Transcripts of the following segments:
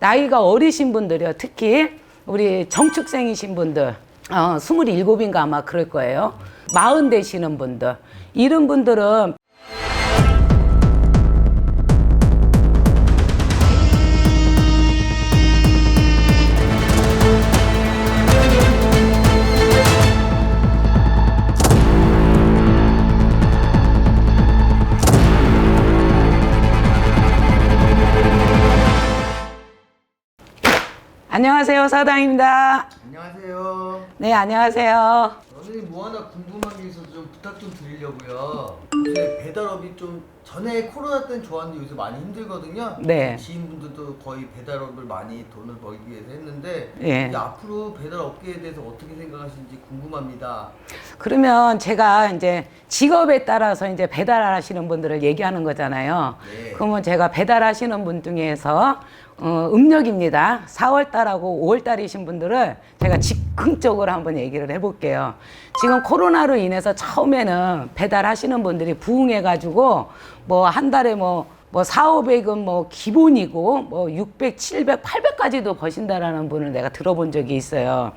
나이가 어리신 분들이요. 특히 우리 정축생이신 분들, 어, 27인가 아마 그럴 거예요. 마흔 되시는 분들. 이런 분들은 안녕하세요. 사당입니다. 안녕하세요. 네, 안녕하세요. 선생님 뭐 하나 궁금한 게 있어서 좀 부탁 좀 드리려고요. 요새 배달업이 좀 전에 코로나 때는 좋았는데 요새 많이 힘들거든요. 네. 지인분들도 거의 배달업을 많이 돈을 벌기 위해서 했는데 예. 이제 앞으로 배달 업계에 대해서 어떻게 생각하시는지 궁금합니다. 그러면 제가 이제 직업에 따라서 이제 배달하시는 분들을 얘기하는 거잖아요. 네. 그러면 제가 배달하시는 분 중에서 어, 음력입니다. 4월달하고 5월달이신 분들을 제가 즉흥적으로 한번 얘기를 해볼게요. 지금 코로나로 인해서 처음에는 배달하시는 분들이 부응해가지고 뭐 한 달에 뭐 뭐 4, 500은 뭐 기본이고 뭐 600, 700, 800까지도 버신다라는 분을 내가 들어본 적이 있어요.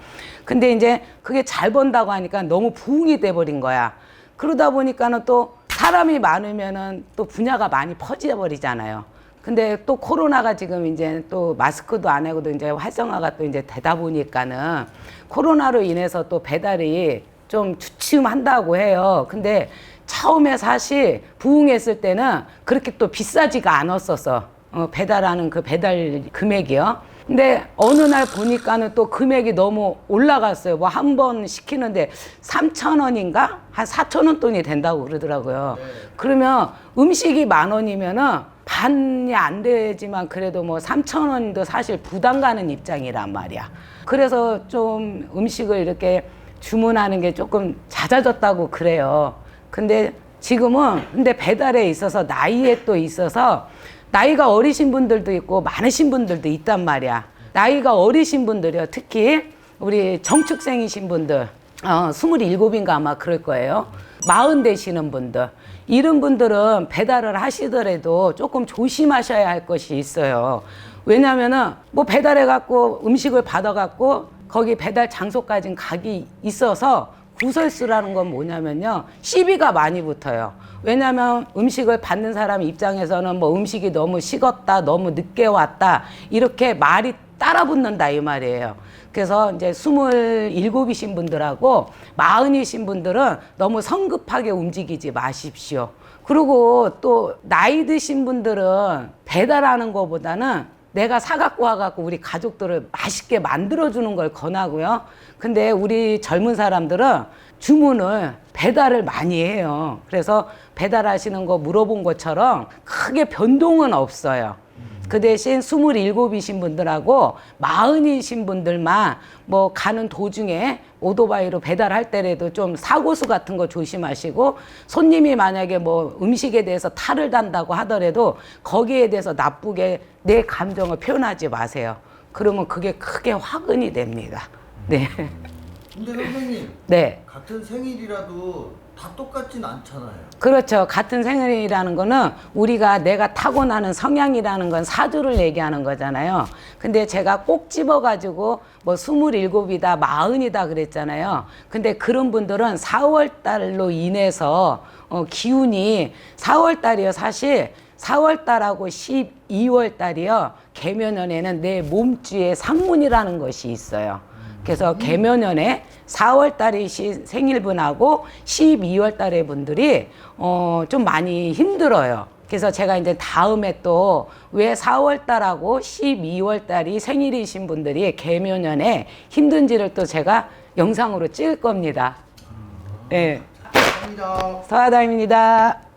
근데 이제 그게 잘 번다고 하니까 너무 부응이 돼 버린 거야. 그러다 보니까는 또 사람이 많으면은 또 분야가 많이 퍼져 버리잖아요. 근데 또 코로나가 지금 이제 또 마스크도 안 하고도 이제 활성화가 또 이제 되다 보니까는 코로나로 인해서 또 배달이 좀 주춤한다고 해요. 근데 처음에 사실 부응했을 때는 그렇게 또 비싸지가 않았었어. 어, 배달하는 그 배달 금액이요. 근데 어느 날 보니까는 또 금액이 너무 올라갔어요. 뭐 한 번 시키는데 3천 원인가? 한 4천 원 돈이 된다고 그러더라고요. 네. 그러면 음식이 만 원이면은 반이 안 되지만 그래도 뭐 3천 원도 사실 부담 가는 입장이란 말이야. 그래서 좀 음식을 이렇게 주문하는 게 조금 잦아졌다고 그래요. 근데 지금은 근데 배달에 있어서 나이에 또 있어서 나이가 어리신 분들도 있고 많으신 분들도 있단 말이야. 나이가 어리신 분들이요. 특히 우리 정축생이신 분들, 어, 27인가 아마 그럴 거예요. 마흔 되시는 분들. 이런 분들은 배달을 하시더라도 조금 조심하셔야 할 것이 있어요. 왜냐면은 뭐 배달해갖고 음식을 받아갖고 거기 배달 장소까지 가기 있어서 구설수라는 건 뭐냐면요. 시비가 많이 붙어요. 왜냐면 음식을 받는 사람 입장에서는 뭐 음식이 너무 식었다, 너무 늦게 왔다, 이렇게 말이 따라 붙는다, 이 말이에요. 그래서 이제 스물일곱이신 분들하고 마흔이신 분들은 너무 성급하게 움직이지 마십시오. 그리고 또 나이 드신 분들은 배달하는 것보다는 내가 사갖고 와갖고 우리 가족들을 맛있게 만들어주는 걸 권하고요. 근데 우리 젊은 사람들은 주문을 배달을 많이 해요. 그래서 배달하시는 거 물어본 것처럼 크게 변동은 없어요. 그 대신 27이신 분들하고 마흔이신 분들만 뭐 가는 도중에 오토바이로 배달할 때라도 좀 사고수 같은 거 조심하시고 손님이 만약에 뭐 음식에 대해서 탈을 단다고 하더라도 거기에 대해서 나쁘게 내 감정을 표현하지 마세요. 그러면 그게 크게 화근이 됩니다. 네. 근데 선생님 네. 같은 생일이라도 다 똑같진 않잖아요. 그렇죠. 같은 생일이라는 거는 우리가 내가 타고나는 성향이라는 건 사주를 얘기하는 거잖아요. 근데 제가 꼭 집어가지고 뭐 스물일곱이다, 마흔이다 그랬잖아요. 근데 그런 분들은 4월 달로 인해서 어, 기운이 4월 달이요. 사실 4월 달하고 12월 달이요. 개면연에는 내 몸주의 상문이라는 것이 있어요. 그래서 개면연에 4월 달이 시- 생일분하고 12월 달의 분들이 어, 좀 많이 힘들어요. 그래서 제가 이제 다음에 또 왜 4월 달하고 12월 달이 생일이신 분들이 개면연에 힘든지를 또 제가 영상으로 찍을 겁니다. 네. 감사합니다. 서하다입니다.